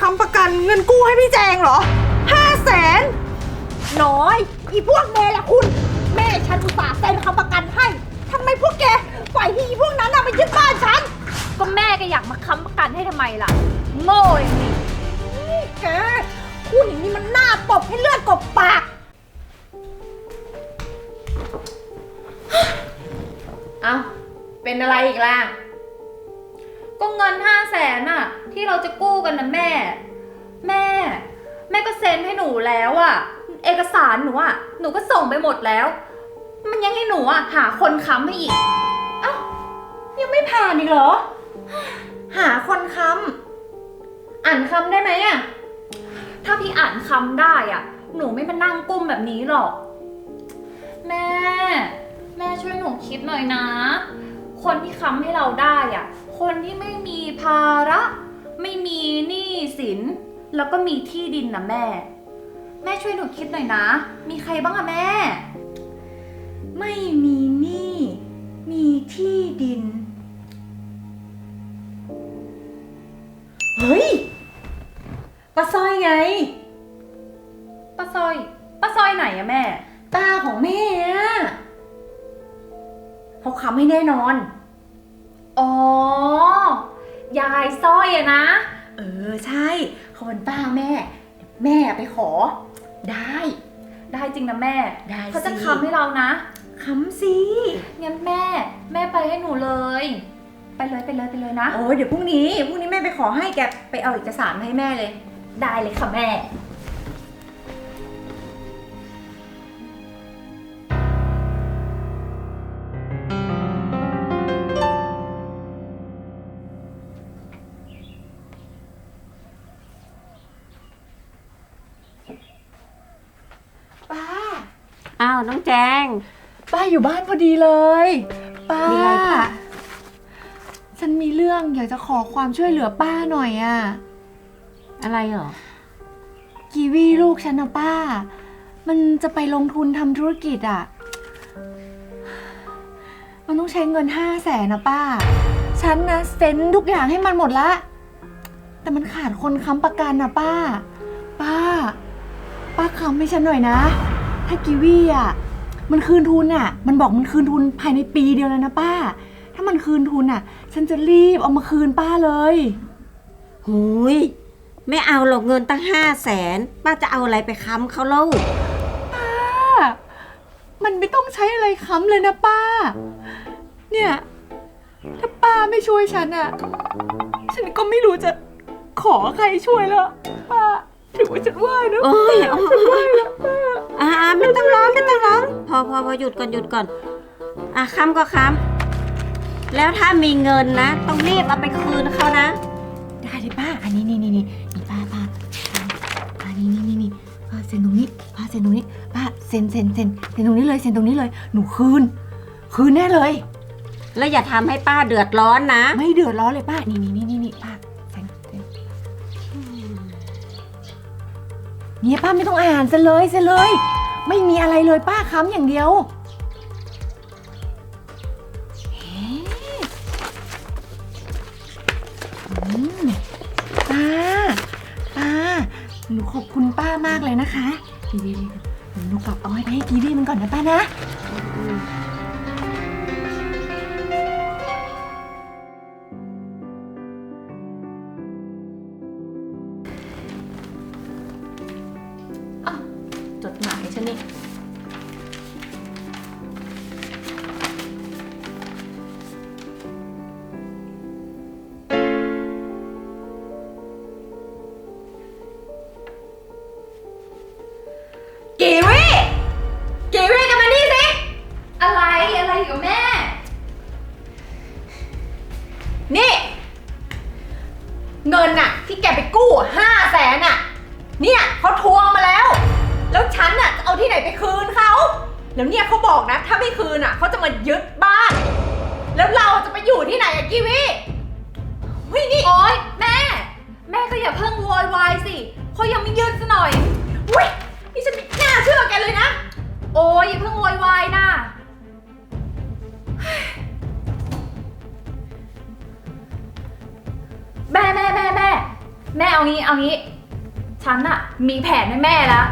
ค้ำประกันเงินกู้ให้พี่แจงเหรอห้าแสนน้อย อีพวกแม่ละคุณ แม่ฉันอุตส่าห์เซ็นค้ำประกันให้ทำไมพวกแกปล่อยให้อีพวกนั้นน่ะมายึดบ้านฉัน ก็แม่ก็อยากมาค้ำประกันให้ทำไมล่ะ โง่อย่างนี้แกพูดอย่างนี้มันน่าตบให้เลือดกบปาก เอาเป็นอะไรอีกล่ะ ก็เงินห้าแสนอะที่เราจะกู้กันนะแม่ แม่ แม่ก็เซ็นให้หนูแล้วอะเอกสารหนูอะหนูก็ส่งไปหมดแล้ว มันยังให้หนูอะหาคนค้ำให้อีกอ้าวยังไม่ผ่านอีกเหรอ หาคนค้ำอ่านคำได้ไหมอะถ้าพี่อ่านคำได้อะหนูไม่มานั่งกุ้มแบบนี้หรอก แม่ แม่ช่วยหนูคิดหน่อยนะ คนที่ค้ำให้เราได้อะ คนที่ไม่มีภาระ ไม่มีหนี้สิน แล้วก็มีที่ดินนะแม่ แม่ช่วยหนูคิดหน่อยนะ มีใครบ้างอะแม่ ไม่มีหนี้มีที่ดิน เฮ้ยป้าสร้อยไง ป้าซอยป้าซอยไหนอะแม่ ตาของแม่อะเขาค้ำให้แน่นอน อ๋อ ยายสร้อยอะนะ เออใช่เขาเป็นป้าแม่ แม่ไปขอ ได้ ได้จริงนะแม่ได้เขาจะสิค้ำให้เรานะค้ำสิ งั้นแม่ แม่ไปให้หนูเลย ไปเลยไปเลยไปเลยนะ โอ้ยเดี๋ยวพรุ่งนี้ พรุ่งนี้แม่ไปขอให้แกไปเอาเอกสารมาให้แม่เลย ได้เลยค่ะแม่ น้องแจง ป้าอยู่บ้านพอดีเลย ป้า มีอะไรป้าฉันมีเรื่องอยากจะขอความช่วยเหลือป้าหน่อยอะอะไรเหรอ กีวีลูกฉันนะป้า มันจะไปลงทุนทำธุรกิจอะมันต้องใช้เงินห้าแสนนะป้า ฉันนะเซ็นทุกอย่างให้มันหมดละ แต่มันขาดคนค้ำประกันนะป้า ป้า ป้าค้ำให้ฉันหน่อยนะ ถ้ากีวีอะมันคืนทุนอะมันบอกมันคืนทุนภายในปีเดียวเลยนะป้า ถ้ามันคืนทุนอะฉันจะรีบเอามาคืนป้าเลยหุยไม่เอาหรอกเงินตั้งห้าแสนป้าจะเอาอะไรไปค้ำเขาเล่าป้ามันไม่ต้องใช้อะไรค้ำเลยนะป้า เนี่ย ถ้าป้าไม่ช่วยฉันอะฉันก็ไม่รู้จะขอใครช่วยแล้วป้าถือว่าฉันไหว้นะโอ้ยโอ้ยอ่า ไม่ต้องร้องไม่ต้องร้อง พอพอพอหยุดก่อนหยุดก่อน อะค้ำก็ค้ำแล้วถ้ามีเงินนะ ต้องรีบเอาไปคืนเขานะ ได้เลยป้า อันนี้นี่นี่นี่นี่ป้าป้าป้านี่นี่นี่นี่ป้าเซ็นตรงนี้ป้าเซ็นตรงนี้ป้าเซ็นเซ็นเซ็นเซ็นตรงนี้เลยเซ็นตรงนี้เลย หนูคืน คืนแน่เลย แล้วอย่าทำให้ป้าเดือดร้อนนะ ไม่เดือดร้อนเลยป้า นี่นี่นี่นี่นี่ป้าเซ็นเซ็นเนี่ยป้าไม่ต้องอ่านเซ็นเลยเซ็นเลย ไม่มีอะไรเลยป้าค้ำอย่างเดียวเฮ้อืมป้า ป้า หนูขอบคุณป้ามากเลยนะคะดีดีหนูกลับเอาให้ไปให้กีวีมันก่อนนะป้านะ เขายังไม่ยืนซะหน่อยอุ้ยนี่ฉันไม่น่าเชื่อแกเลยนะ โอ๊ยอย่าเพิ่งโวยวายนะแม่แม่แม่แม่แม่เอางี้เอางี้ ฉันอะมีแผนให้แม่แล้ว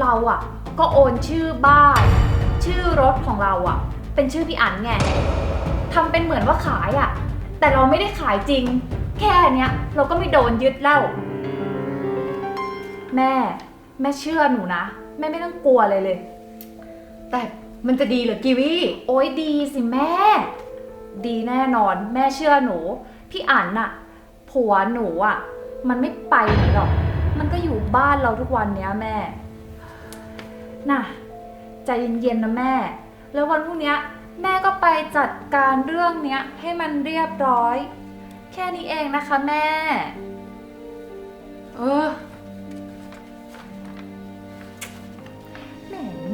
เราอะก็โอนชื่อบ้าน ชื่อรถของเราอะเป็นชื่อพี่อันไงทำเป็นเหมือนว่าขายอะแต่เราไม่ได้ขายจริง แค่เนี้ยเราก็ไม่โดนยึดแล้ว แม่ แม่เชื่อหนูนะ แม่ไม่ต้องกลัวเลยเลย แต่มันจะดีเหรอกีวีโอ้ยดีสิแม่ ดีแน่นอน แม่เชื่อหนู พี่อันน่ะ ผัวหนูอะ มันไม่ไปไหนหรอก มันก็อยู่บ้านเราทุกวันเนี้ยแม่ น่ะ ใจเย็นๆนะแม่ แล้ววันพรุ่งเนี้ย แม่ก็ไปจัดการเรื่องเนี้ย ให้มันเรียบร้อย แค่นี้เองนะคะแม่ เออ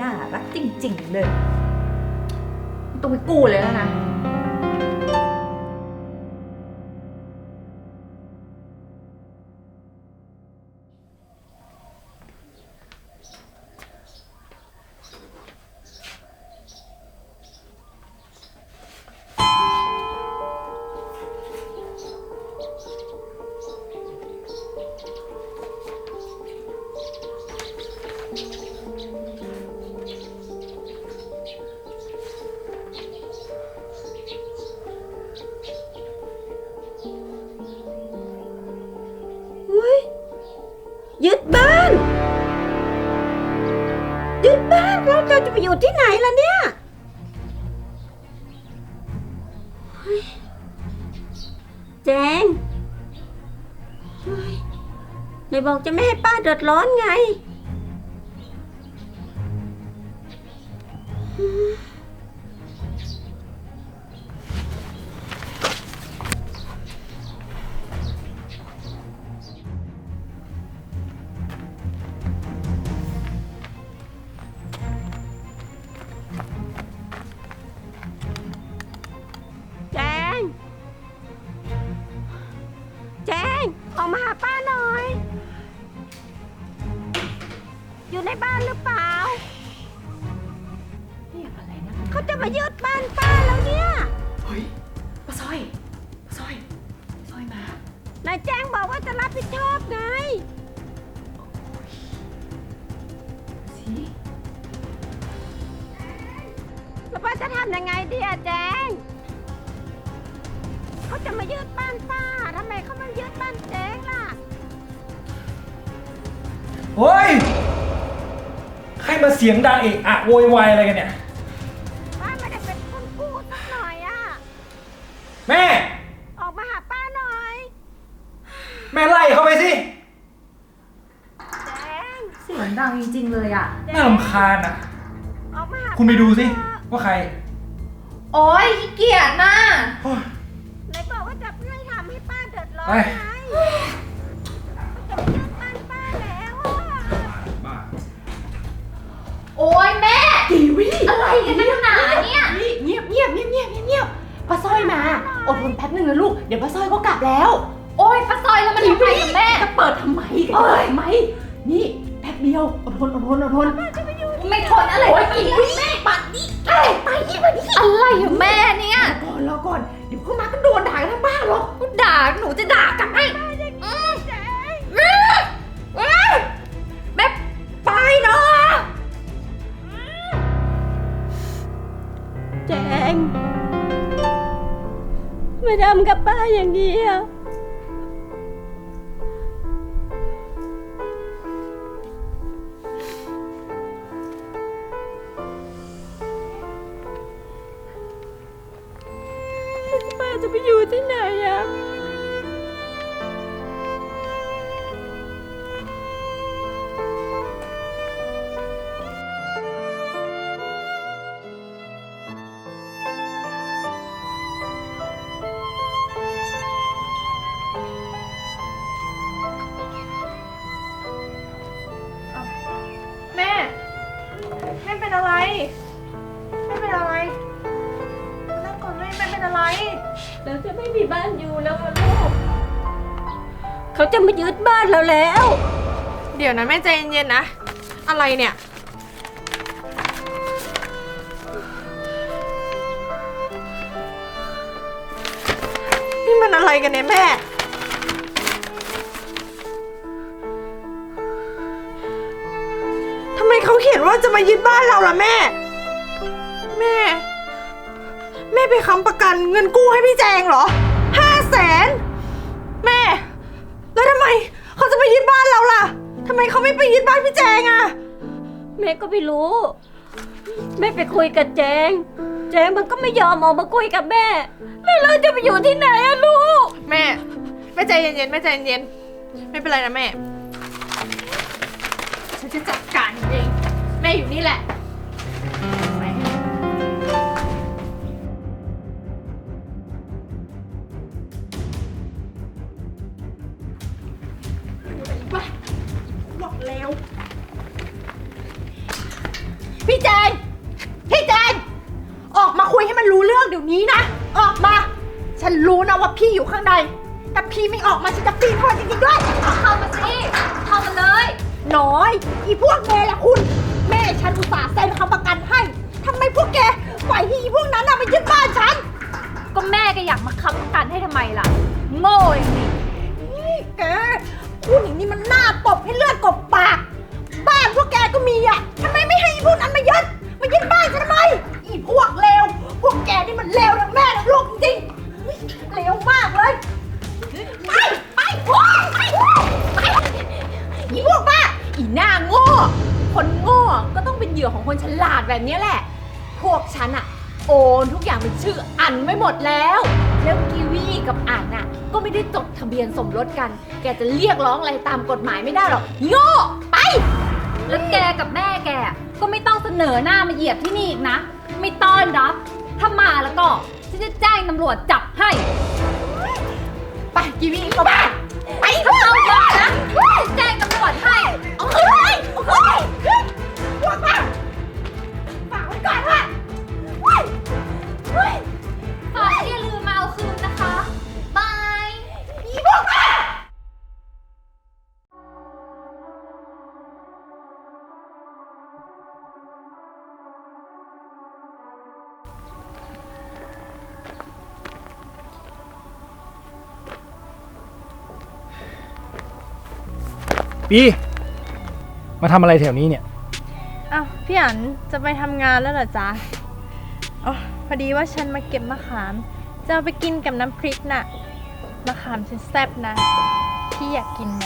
น่ารักจริง ๆ เลย ต้องไปกู้เลยแล้วนะ ยึดบ้าน ยึดบ้านแล้วเราจะไปอยู่ที่ไหนล่ะเนี่ยเฮ้ยแจงเฮ้ยไหนบอกจะไม่ให้ป้าเดือดร้อนไงำยังไงดีอะแจงเขาจะมายึดบ้านป้าทำไมเขามายึดบ้านแจงล่ะ เฮ้ย ใครมาเสียงดังเอะอะโวยวายอะไรกันเนี่ย ป้าไม่ได้เป็นคนพูดสักหน่อยอะแม่ ออกมาหาป้าหน่อย แม่ไล่เข้าไปสิ แจงเสียงดังจริงๆเลยอะน่ารำคาญอะ ออกมาหาคุณไปดูสิป้าว่าใคร โอ้ยขี้เกียจนะโอ้ย ไหนบอกว่าจะไม่ทำให้ป้าเดือดร้อนไปไงเขาจะมายึดบ้านป้าแล้วอะบ้าโอ้ยแม่กีวีอะไรกันนักหนาเนี่ยนี่เงียบเงียบเงียบเงียบเงียบเงียบป้าสร้อยมา อดทนแป๊บหนึ่งนะลูก เดี๋ยวป้าสร้อยก็กลับแล้วโอ้ยป้าซอยแล้วมันทำไมกับแม่ จะเปิดทำไมกันเอ้ยทำไมนี่แป๊บเดียว อดทนอดทนอดทน ไม่ทนอะไรโอ้ยอีอีกกวิปัดนี่ ไปไปนี่มาดิอะไรอะแม่เนี่ยก่อนรอก่อน เดี๋ยวพวกมาก็โดนด่ากันทั้งบ้านหรอกด่าหนูจะด่ากลับให้อืมอืมอืมแม่ไปเนาะแจงไม่ทำกับป้าอย่างนี้อะ นอยู่แล้วลูก เขาจะมายึดบ้านเราแล้ว เดี๋ยวนะแม่ใจเย็นๆนะ อะไรเนี่ย นี่มันอะไรกันเนี่ยแม่ ทำไมเขาเขียนว่าจะมายึดบ้านเราล่ะแม่ แม่ แม่ไปค้ำประกันเงินกู้ให้พี่แจงเหรอ แสน แม่ แล้วทำไมเขาจะไปยึดบ้านเราล่ะทำไมเขาไม่ไปยึดบ้านพี่แจงอะแม่ก็ไม่รู้ แม่ไปคุยกับแจง แจงมันก็ไม่ยอมออกมาคุยกับแม่ แล้วเราจะไปอยู่ที่ไหนอะลูก แม่แม่ใจเย็นๆแม่ใจเย็นๆไม่เป็นไรนะแม่ ฉันจะจัดการเองแม่อยู่นี่แหละ กอยากมาค้ำประกันให้ทำไมล่ะ โง่อย่างนี้นี่แกพูดอย่างนี้มันหน่าตบให้เลือดกบปาก บ้านพวกแกก็มีอะทำไมไม่ให้อีพวกนั้นมายึดมายึดบ้านฉันทำไม อีพวกเลวพวกแกนี่มันเลวทั้งแม่ทั้งลูกจริงๆเฮ้ยเลวมากเลย ไปไปโอ๊ยไปไปอีพวกบ้าอีหน้าโง่ คนโง่ก็ต้องเป็นเหยื่อของคนฉลาดแบบนี้แหละ พวกฉันอะ โอนทุกอย่างเป็นชื่ออันไม่หมดแล้ว แล้วกีวีกับอันน่ะ ก็ไม่ได้จดทะเบียนสมรสกัน แกจะเรียกร้องอะไรตามกฎหมายไม่ได้หรอกโง่ไป แล้วแกกับแม่แกก็ไม่ต้องเสนอหน้ามาเหยียบที่นี่อีกนะ ไม่ต้อนรับ ถ้ามาแล้วก็ฉันจะแจ้งตำรวจจับให้ ไปกีวีเข้าบ้านไปเอาก่อนนะแจ้งตำรวจให้ เอาเลยเอาเลยพวกบ้า บีมาทำอะไรแถวนี้เนี่ย อ้าวพี่อันจะไปทำงานแล้วเหรอจ๊ะอ๋อพอดีว่าฉันมาเก็บมะขาม จะเอาไปกินกับน้ำพริกน่ะมะขามฉันแซ่บนะ พี่อยากกินไหม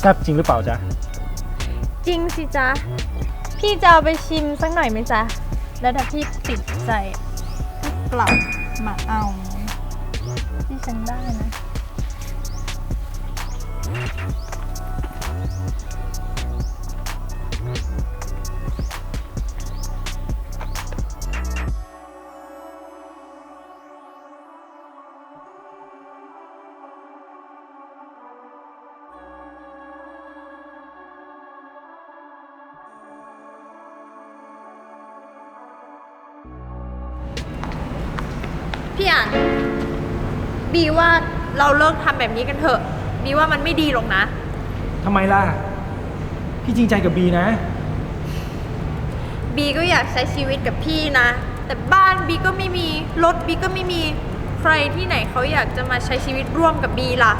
แซ่บจริงหรือเปล่าจ๊ะ จริงสิจ๊ะ พี่จะเอาไปชิมสักหน่อยไหมจ๊ะ แล้วถ้าพี่ติดใจพี่ กลับมาเอาที่ฉันได้นะ พี่อันบีว่าเราเลิกทำแบบนี้กันเถอะบีว่ามันไม่ดีหรอกนะ ทำไมล่ะ พี่จริงใจกับบีนะ บีก็อยากใช้ชีวิตกับพี่นะ แต่บ้านบีก็ไม่มี รถบีก็ไม่มี ใครที่ไหนเขาอยากจะมาใช้ชีวิตร่วมกับบีล่ะ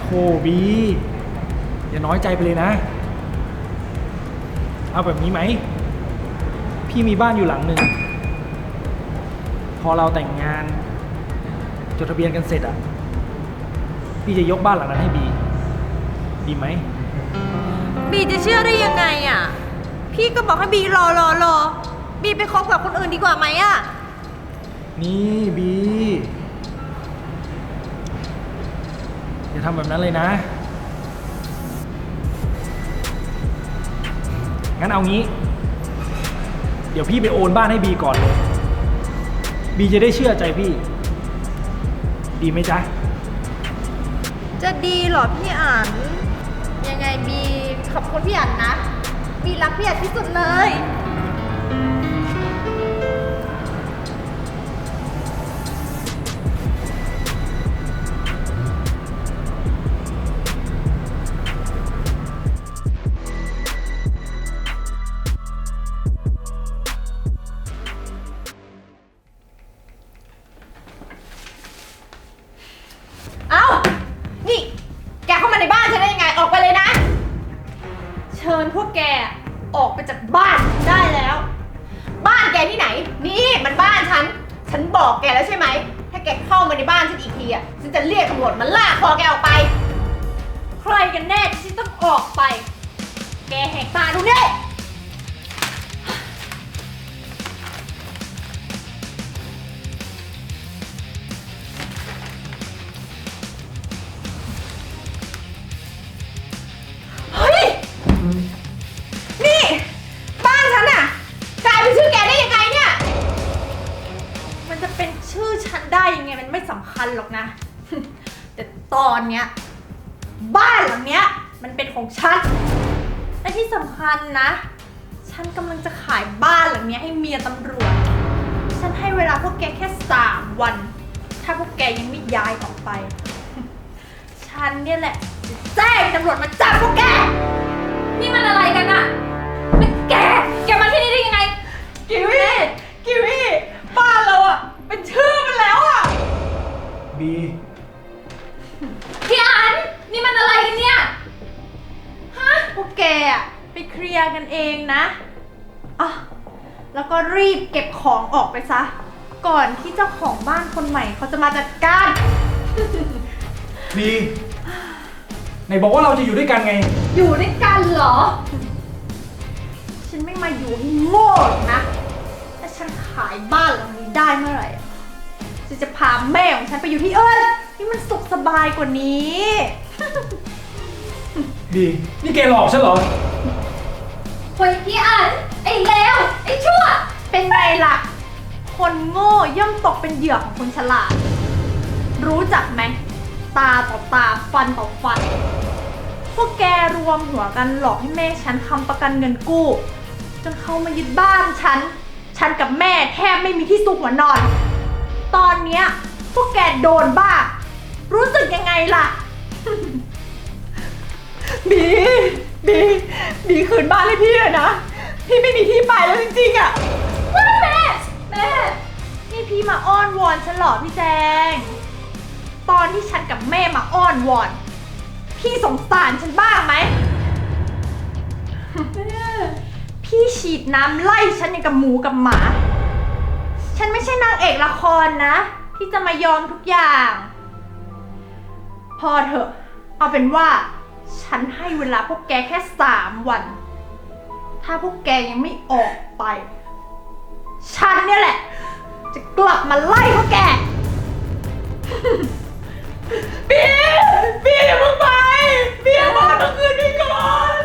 โธ่บี อย่าน้อยใจไปเลยนะ เอาแบบนี้ไหม พี่มีบ้านอยู่หลังหนึ่ง พอเราแต่งงาน จดทะเบียนกันเสร็จอะ พี่จะยกบ้านหลังนั้นให้บี ดีไหม บีจะเชื่อได้ยังไงอะ พี่ก็บอกให้บีรอรอรอ บีไปคบกับคนอื่นดีกว่าไหมอะ นี่บี อย่าทำแบบนั้นเลยนะ งั้นเอางี้ เดี๋ยวพี่ไปโอนบ้านให้บีก่อนเลย บีจะได้เชื่อใจพี่ ดีไหมจ๊ะ จะดีเหรอพี่อันยังไงบีขอบคุณพี่อันนะบีรักพี่อันที่สุดเลย ฉันบอกแกแล้วใช่ไหม ถ้าแกเข้ามาในบ้านฉันอีกทีอะ ฉันจะเรียกตำรวจมาลากคอแกออกไป ใครกันแน่ที่ต้องออกไป แกแหกตาดูเนี่ย ต่ตอนเนี้ย บ้านหลังเนี้ย มันเป็นของฉัน และที่สำคัญนะ ฉันกำลังจะขายบ้านหลังเนี้ยให้เมียตำรวจ ฉันให้เวลาพวกแกแค่สามวัน ถ้าพวกแกยังไม่ย้ายออกไป ฉันเนี่ยแหละจะแจ้งตำรวจมาจับพวกแก นี่มันอะไรกันอะแล้วแก แกมาที่นี่ได้ยังไง กิวี่ กิวี่ บ้านเราอะเป็นชื่อมันแล้วอะ บี กันเนี่ย ฮะ พวกแกอะไปเคลียร์กันเองนะอะแล้วก็รีบเก็บของออกไปซะ ก่อนที่เจ้าของบ้านคนใหม่เขาจะมาจัดการบีไหนบอกว่าเราจะอยู่ด้วยกันไง อยู่ด้วยกันเหรอ ฉันไม่มาอยู่ให้โง่หรอกนะ ถ้าฉันขายบ้านหลังนี้ได้เมื่อไหร่อะฉันจะพาแม่ของฉันไปอยู่ที่อื่นที่มันสุขสบายกว่านี้ บีนี่แกหลอกฉันเหรอ เฮ้ยพี่อันไอ้เลวไอ้ชั่ว เป็นไงล่ะ คนโง่ย่อมตกเป็นเหยื่อของคนฉลาด รู้จักไหม ตาต่อตาฟันต่อฟัน พวกแกรวมหัวกันหลอกให้แม่ฉันทำประกันเงินกู้ จนเขามายึดบ้านฉัน ฉันกับแม่แทบไม่มีที่ซุกหัวนอน ตอนเนี้ยพวกแกโดนบ้า รู้สึกยังไงล่ะ บีบีบีคืนบ้านให้พี่เลยนะ พี่ไม่มีที่ไปแล้วจริงๆอะแม่แม่นี่พี่มาอ้อนวอนฉันเหรอพี่แจง ตอนที่ฉันกับแม่มาอ้อนวอน พี่สงสารฉันบ้างไหมพี่ฉีดน้ำไล่ฉันอย่างกับหมูกับหมา ฉันไม่ใช่นางเอกละครนะ ที่จะมายอมทุกอย่าง พ่อเถอะ เอาเป็นว่า ฉันให้เวลาพวกแกแค่สามวัน ถ้าพวกแกยังไม่ออกไป ฉันเนี่ยแหละ จะกลับมาไล่พวกแก บีบีอย่พิ่งไปบีอย่ามาเวคืนนี้ก่อน